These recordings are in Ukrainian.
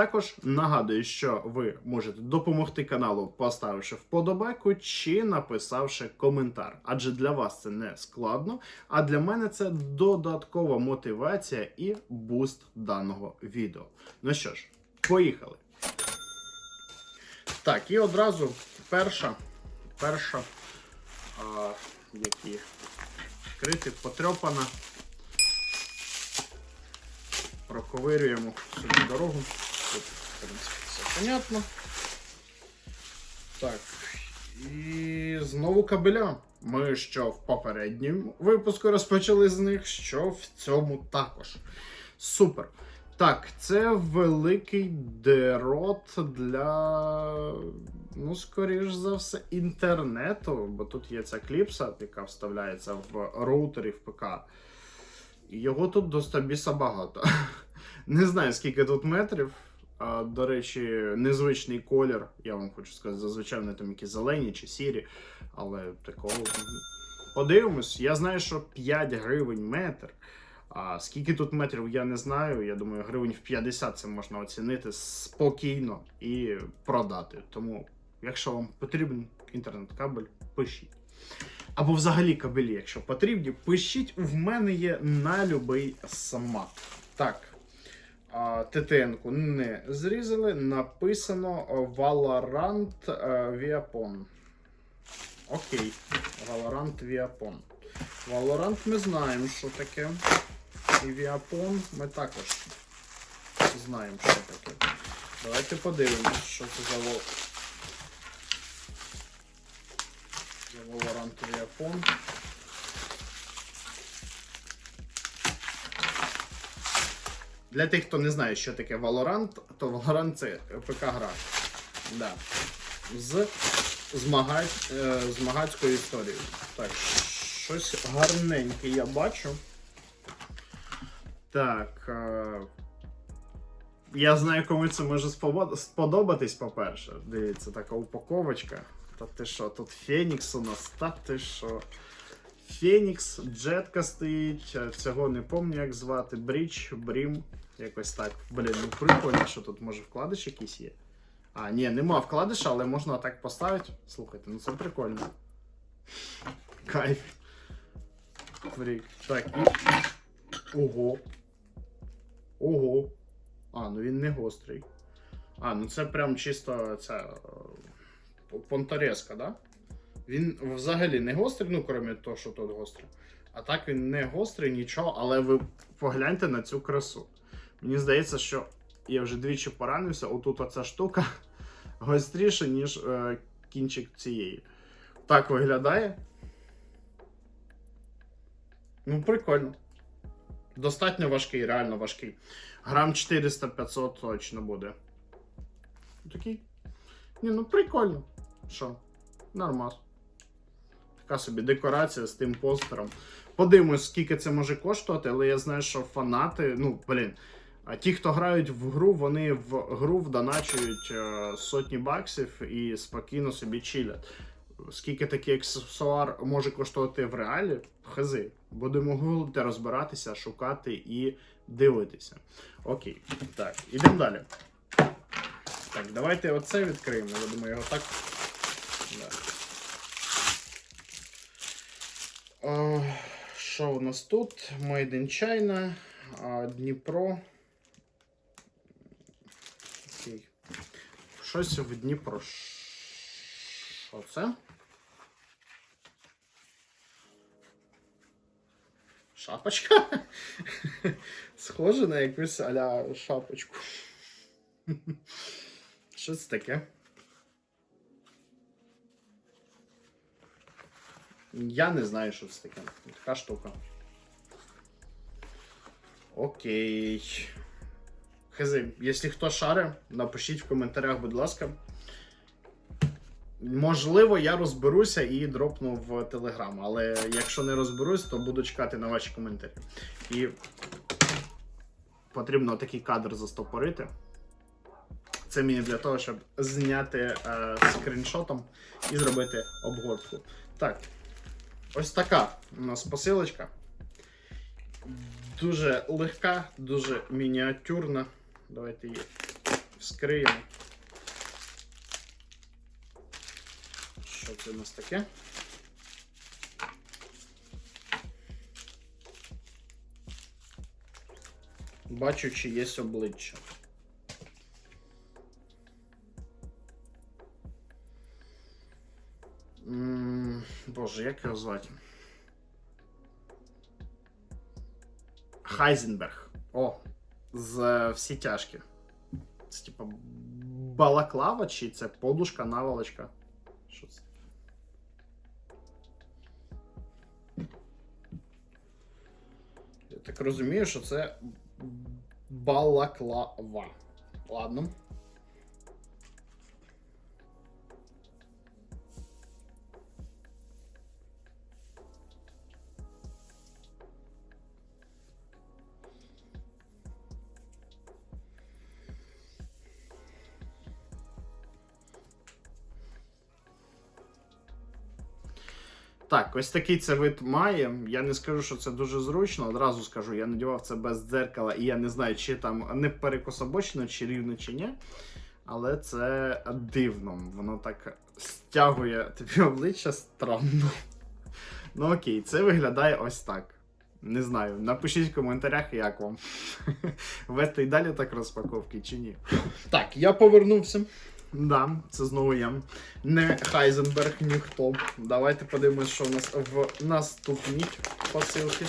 Також нагадую, що ви можете допомогти каналу, поставивши вподобайку чи написавши коментар. Адже для вас це не складно, а для мене це додаткова мотивація і буст даного відео. Ну що ж, поїхали. Так, і одразу перша, перша, а, які крити, потрьопана. Проковирюємо собі дорогу. Тут, в принципі, все понятно. Так. І знову кабеля. Ми що в попередньому випуску розпочали з них, що в цьому також. Супер. Так, це великий дерот для, ну, скоріш за все, інтернету, бо тут є ця кліпса, яка вставляється в роутері в ПК. Його тут до стабіса багато. Не знаю, скільки тут метрів. До речі, незвичний колір. Я вам хочу сказати, зазвичай вони там якісь зелені чи сірі, але такого. Подивимось. Я знаю, що 5 гривень метр. А скільки тут метрів, я не знаю. Я думаю, гривень в 50 це можна оцінити спокійно і продати. Тому, якщо вам потрібен інтернет-кабель, пишіть. Або взагалі кабелі, якщо потрібні, пишіть, в мене є на любий смак. Так. ТТН-ку не зрізали. Написано Valorant е, Viapon. Окей. Valorant Viapon. Valorant ми знаємо, що таке. І Viapon ми також знаємо, що таке. Давайте подивимось, що це за Valorant Viapon. Для тих, хто не знає, що таке Valorant, то Valorant це ПК-гра. Да. З змагань, е, змагацькою історією. Так, щось гарненьке я бачу. Так. Е, я знаю, кому це може сподобатись, по-перше. Дивіться, така упаковочка. Та ти що, тут Фенікс у нас, та ти що. Фенікс, Джетка стоїть, цього не пам'ятаю, як звати. Бріч, Брім, якось так. Блін, ну прикольно, що тут може вкладиш якийсь є. А, ні, нема вкладиша, але можна так поставити. Слухайте, ну це прикольно. Кайф. Фрік. Так, і. Ого. Ого. А, ну він не гострий. А, ну це прям чисто ця. е, да? Він взагалі не гострий, ну, крім того, що тут гострий. А так він не гострий, нічого, але ви погляньте на цю красу. Мені здається, що я вже двічі поранився, отут оця штука гостріша, ніж е, кінчик цієї. Так виглядає. Ну, прикольно. Достатньо важкий, реально важкий. Грам 400-500 точно буде. Такий. Ні, ну прикольно. Що? Нормас. Така собі декорація з тим постером. Подивимось, скільки це може коштувати, але я знаю, що фанати, ну, блін, а ті, хто грають в гру, вони в гру вдоначують е, сотні баксів і спокійно собі чилять. Скільки такий аксесуар може коштувати в реалі, хази. Будемо гуглити, розбиратися, шукати і дивитися. Окей, так, ідемо далі. Так, давайте оце відкриємо. Я думаю, його так. Да. О, Що у нас тут? Made in China, Дніпро. Окей. Щось в Дніпро. Що це? Шапочка? Схоже на якусь аля шапочку. Що це таке? Я не знаю, що це таке. Така штука. Окей. Хези, якщо хто шаре, напишіть в коментарях, будь ласка. Можливо, я розберуся і дропну в Телеграм, але якщо не розберусь, то буду чекати на ваші коментарі. І потрібно такий кадр застопорити. Це мені для того, щоб зняти е, скріншотом і зробити обгортку. Так, ось така у нас посилочка. Дуже легка, дуже мініатюрна. Давайте її Вскриємо. Що це у нас таке? Бачу, чи є обличчя. Боже, як його звати? Хайзенберг. О, з е, всі тяжкі. Це типа балаклава чи це подушка, наволочка? Що це? Я так розумію, що це балаклава. Ладно. Так, ось такий це вид має. Я не скажу, що це дуже зручно. Одразу скажу, я надівав це без дзеркала, і я не знаю, чи там не перекособочено, чи рівно, чи ні. Але це дивно. Воно так стягує тобі обличчя странно. Ну окей, це виглядає ось так. Не знаю. Напишіть в коментарях, як вам. Вести й далі так розпаковки чи ні. Так, я повернувся. Да, це знову я. Не Хайзенберг, ніхто. Давайте подивимось, що у нас в наступній посилці.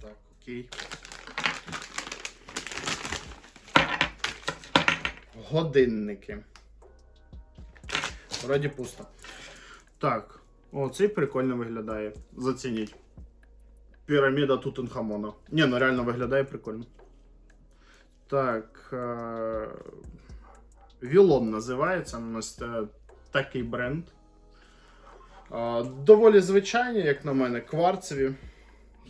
Так, окей. Годинники. Вроді пусто. Так. О, цей прикольно виглядає. Зацініть. Піраміда Тутенхамона. Ні, ну реально виглядає прикольно. Так. Е- Вілон називається. У нас е, такий бренд. Е, доволі звичайні, як на мене, кварцеві.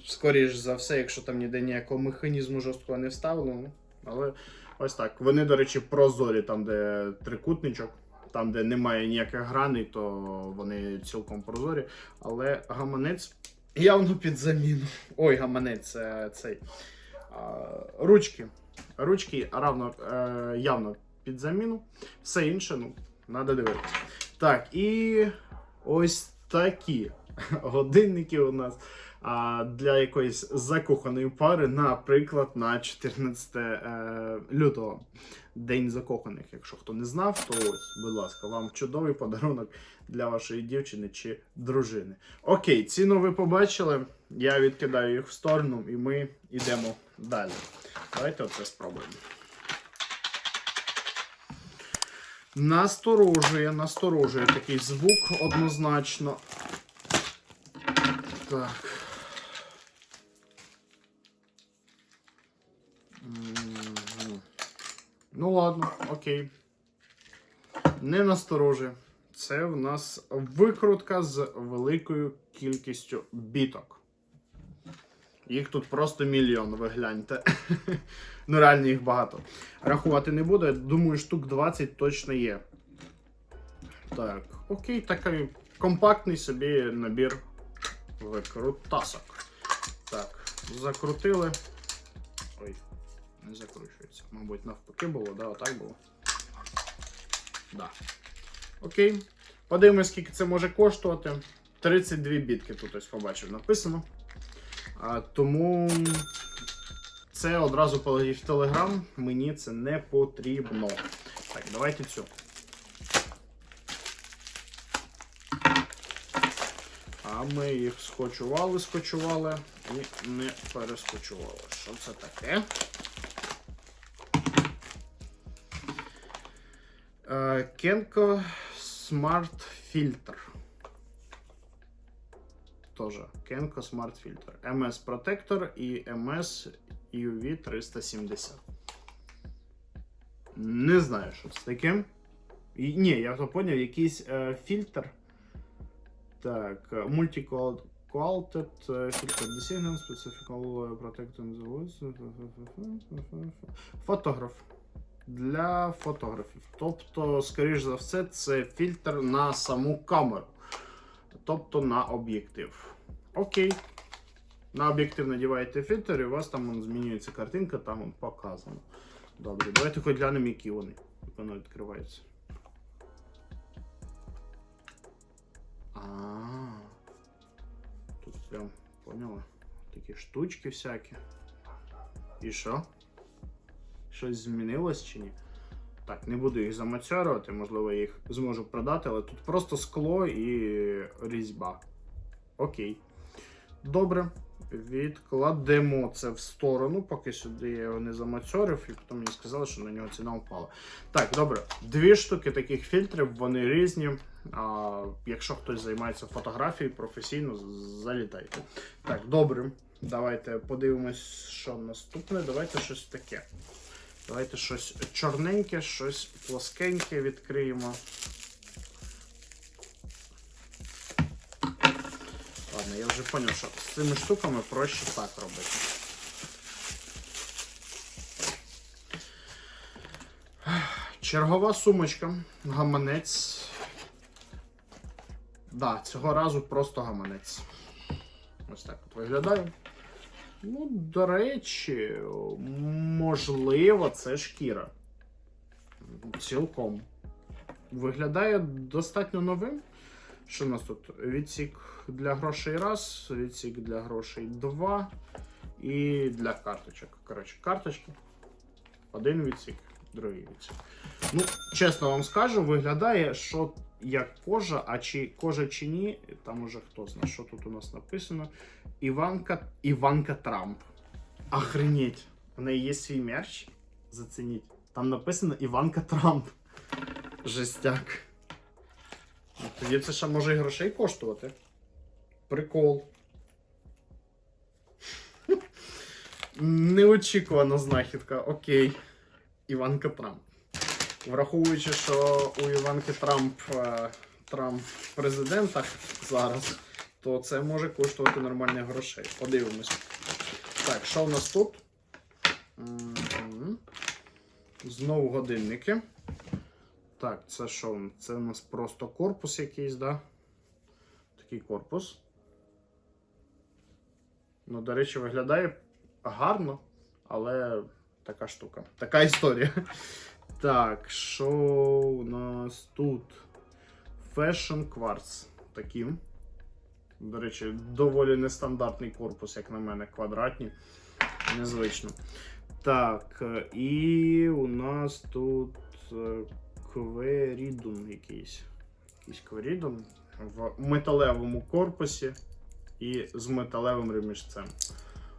Скоріш за все, якщо там ніде ніякого механізму жорсткого не вставлено. Але ось так. Вони, до речі, прозорі, там, де трикутничок, там, де немає ніяких граней, то вони цілком прозорі. Але гаманець явно під заміну. Ой, гаманець цей. Ручки. Ручки равно, е, явно під заміну. Все інше, ну, треба дивитися. Так, і ось такі годинники у нас а, для якоїсь закоханої пари, наприклад, на 14 е, лютого. День закоханих. Якщо хто не знав, то ось, будь ласка, вам чудовий подарунок для вашої дівчини чи дружини. Окей, ціну ви побачили. Я відкидаю їх в сторону, і ми йдемо далі. Давайте оце спробуємо. Насторожує, насторожує такий звук однозначно. Так. Ну ладно, окей. Не насторожує. Це в нас викрутка з великою кількістю біток. Їх тут просто мільйон, ви гляньте. ну, реально їх багато. Рахувати не буду, я думаю, штук 20 точно є. Так, окей, такий компактний собі набір викрутасок. Так, закрутили. Ой, не закручується. Мабуть, навпаки було, да, отак було. Да. Окей. Подивимось, скільки це може коштувати. 32 бітки тут ось побачив написано. А, тому це одразу полетів в Телеграм. Мені це не потрібно. Так, давайте цю. А ми їх скочували, скочували і не перескочували. Що це таке? Kenko Smart Filter. Тоже Kenko Smart Filter. MS Protector і MS UV 370. Не знаю, що це таке. І, ні, я то поняв, якийсь е, фільтр. Так, е, Multi-Quality Filter Decision, Specifical Voice. Фотограф. Для фотографів. Тобто, скоріш за все, це фільтр на саму камеру. Тобто на об'єктив. Окей. На об'єктив надіваєте фільтр, і у вас там змінюється картинка, там вон, показано. Добре, давайте хоч глянемо, які вони. Як воно відкривається. А. Тут прям, поняла? Такі штучки всякі. І що? Щось змінилось чи ні? Так, не буду їх замацьорувати, можливо, я їх зможу продати, але тут просто скло і різьба. Окей. Добре. Відкладемо це в сторону, поки сюди я його не замацьорив, і потім мені сказали, що на нього ціна впала. Так, добре. Дві штуки таких фільтрів, вони різні. А, якщо хтось займається фотографією професійно, залітайте. Так, добре. Давайте подивимось, що наступне. Давайте щось таке. Давайте щось чорненьке, щось плоскеньке відкриємо. Ладно, я вже зрозумів, що з цими штуками проще так робити. Чергова сумочка, гаманець. Да, цього разу просто гаманець. Ось так от виглядає. Ну, до речі, можливо, це шкіра. Цілком. Виглядає достатньо новим. Що у нас тут? Відсік для грошей раз, відсік для грошей два. І для карточок. Коротше, карточки. Один відсік, другий відсік. Ну, чесно вам скажу, виглядає, що як кожа, а чи кожа чи ні, там уже хто знає, що тут у нас написано. Іванка, Іванка Трамп. Охренеть. У неї є свій мерч. Зацініть. Там написано Іванка Трамп. Жестяк. Ну, Тоді це ще може і грошей коштувати. Прикол. Неочікувана знахідка. Окей. Іванка Трамп. Враховуючи, що у Іванки Трамп е, Трамп в президентах зараз, то це може коштувати нормальних грошей. Подивимось. Так, що в нас тут? Знову годинники. Так, це що? Це у нас просто корпус якийсь, да? Такий корпус. Ну, до речі, виглядає гарно, але така штука. Така історія. Так, що у нас тут? Fashion Quartz. Такі. До речі, доволі нестандартний корпус, як на мене, квадратні. Незвично. Так, е, і у нас тут е, кверідум якийсь. Якийсь кверідум в металевому корпусі і з металевим ремішцем.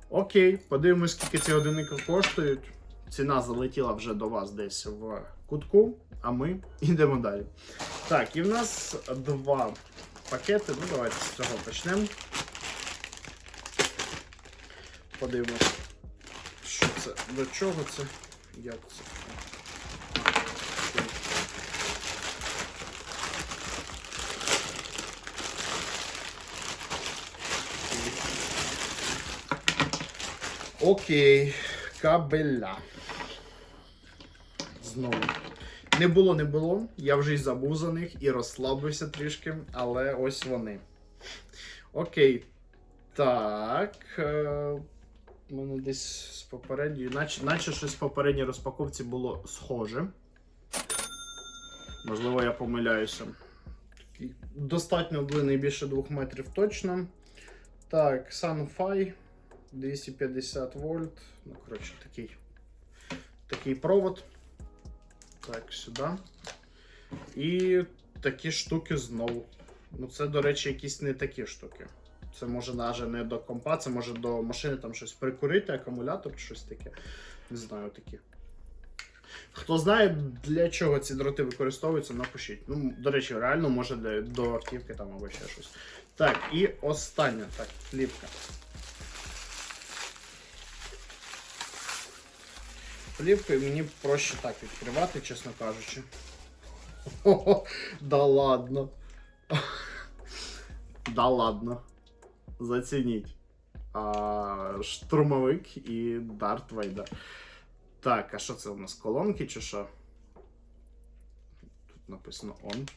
Окей, подивимось, скільки ці годинники коштують. Ціна залетіла вже до вас десь в кутку, а ми йдемо далі. Так, і в нас два пакети. Ну, давайте з цього почнемо. Подивимось, що це, до чого це, як це. Окей, кабеля. Знову. Не було, не було. Я вже й забув за них і розслабився трішки, але ось вони. Окей. Так. Е, у мене десь з попередньої, наче, наче щось в попередній розпаковці було схоже. Можливо, я помиляюся. Достатньо длинний, більше 2 метрів точно. Так, Sunfi 250 вольт. Ну, коротше, такий, такий провод. Так, сюди. І такі штуки знову. Ну, це, до речі, якісь не такі штуки. Це може навіть не до компа, це може до машини там щось прикурити, акумулятор щось таке. Не знаю, такі. Хто знає, для чого ці дроти використовуються, напишіть. Ну, до речі, реально може для, до автівки там або ще щось. Так, і остання так, плівка. Плівкою мені проще так відкривати, чесно кажучи. О, да ладно. Да ладно. Зацініть. А, штурмовик і Дарт Вейдер. Так, а що це у нас? Колонки чи що? Тут написано on.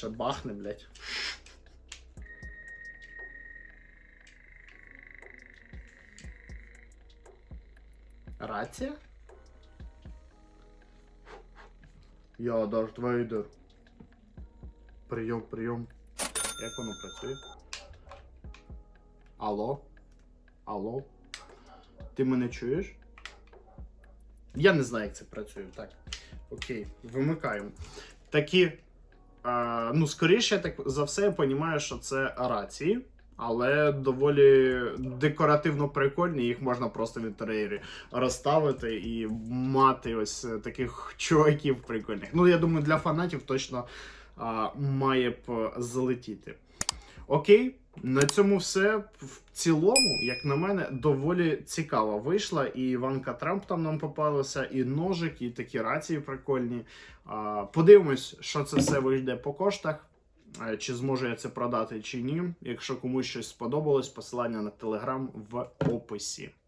Ще бахне, блядь. Рація? Я Дарт Вейдер. Прийом, прийом. Як воно працює? Алло? Алло? Ти мене чуєш? Я не знаю, як це працює. Так. Окей, вимикаємо. Такі. Е, ну, скоріше, я так за все, я розумію, що це рації, але доволі декоративно прикольні, їх можна просто в інтер'єрі розставити і мати ось е, таких чуваків прикольних. Ну, я думаю, для фанатів точно а, має б залетіти. Окей, на цьому все. В цілому, як на мене, доволі цікаво вийшла. І Іванка Трамп там нам попалася, і ножик, і такі рації прикольні. Подивимось, що це все вийде по коштах. Чи зможу я це продати, чи ні. Якщо комусь щось сподобалось, посилання на телеграм в описі.